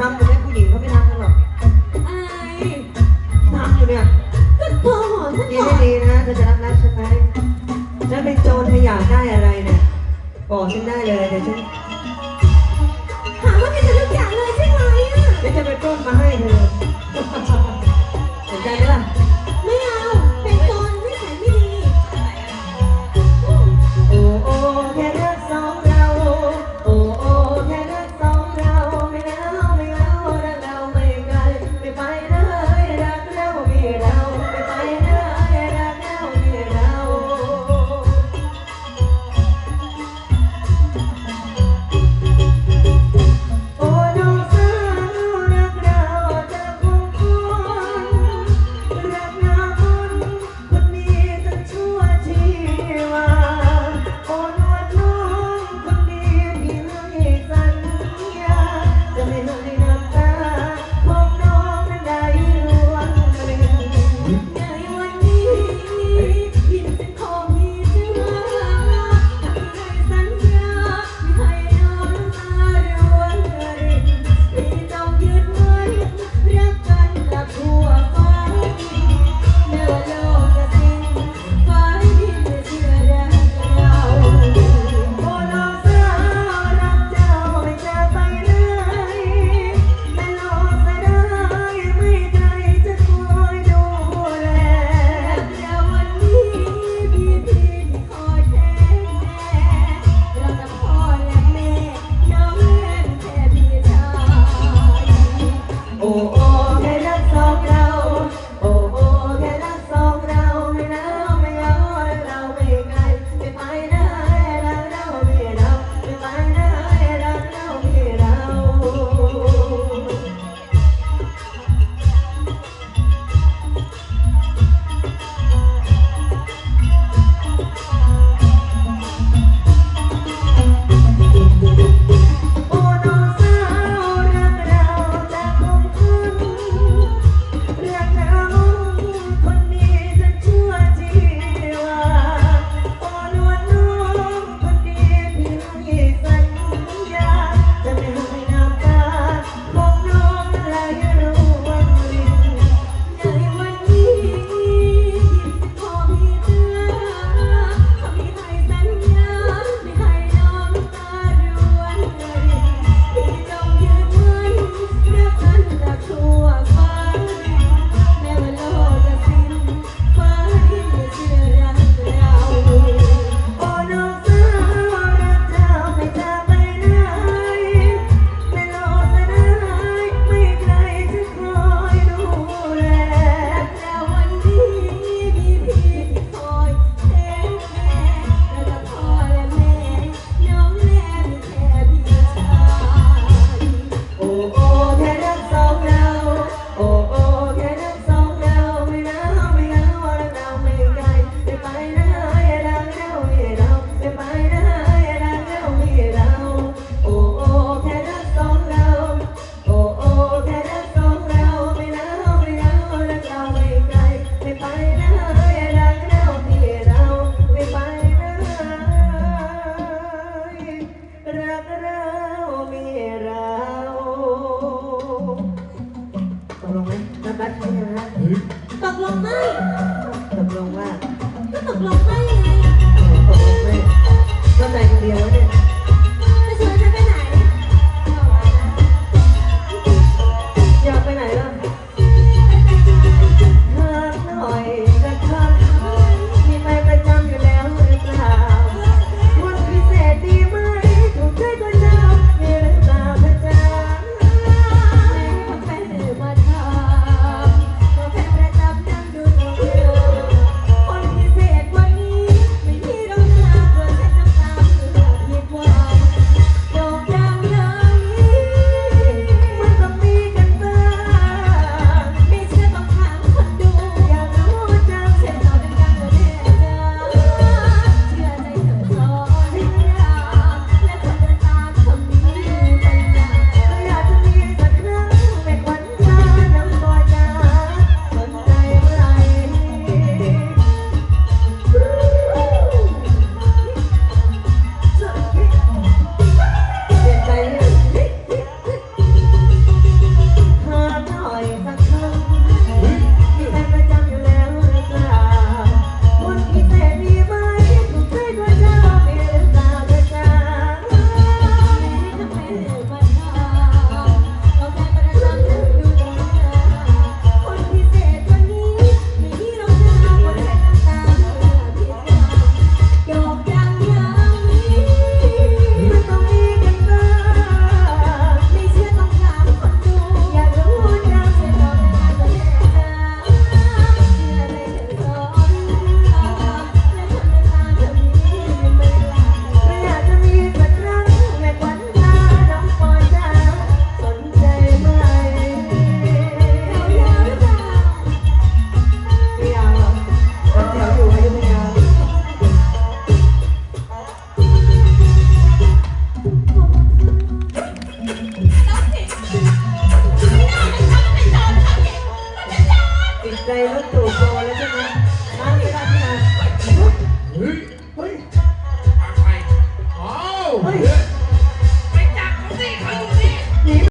ทำอยู่นี่ยผู้หญิงเขาไม่ทำกันหรอกอายทำอยู่เนี่ยก็โทหอฉันดีก่ไม่นดีนะเธอจะรับรักฉันไหมฉันเป็นโจรเธออยากได้อะไรเนี่ยบอกฉันได้เลยเดี๋ยวฉันถามว่าเป็นจะรู้จักเลยใช่ไหมอะเดี๋ยวจะไปต้นมาให้เธอสนใจไหมล่ะ ใจรถตู้โตแล้วใช่ไหมมาไม่ได้ที่มา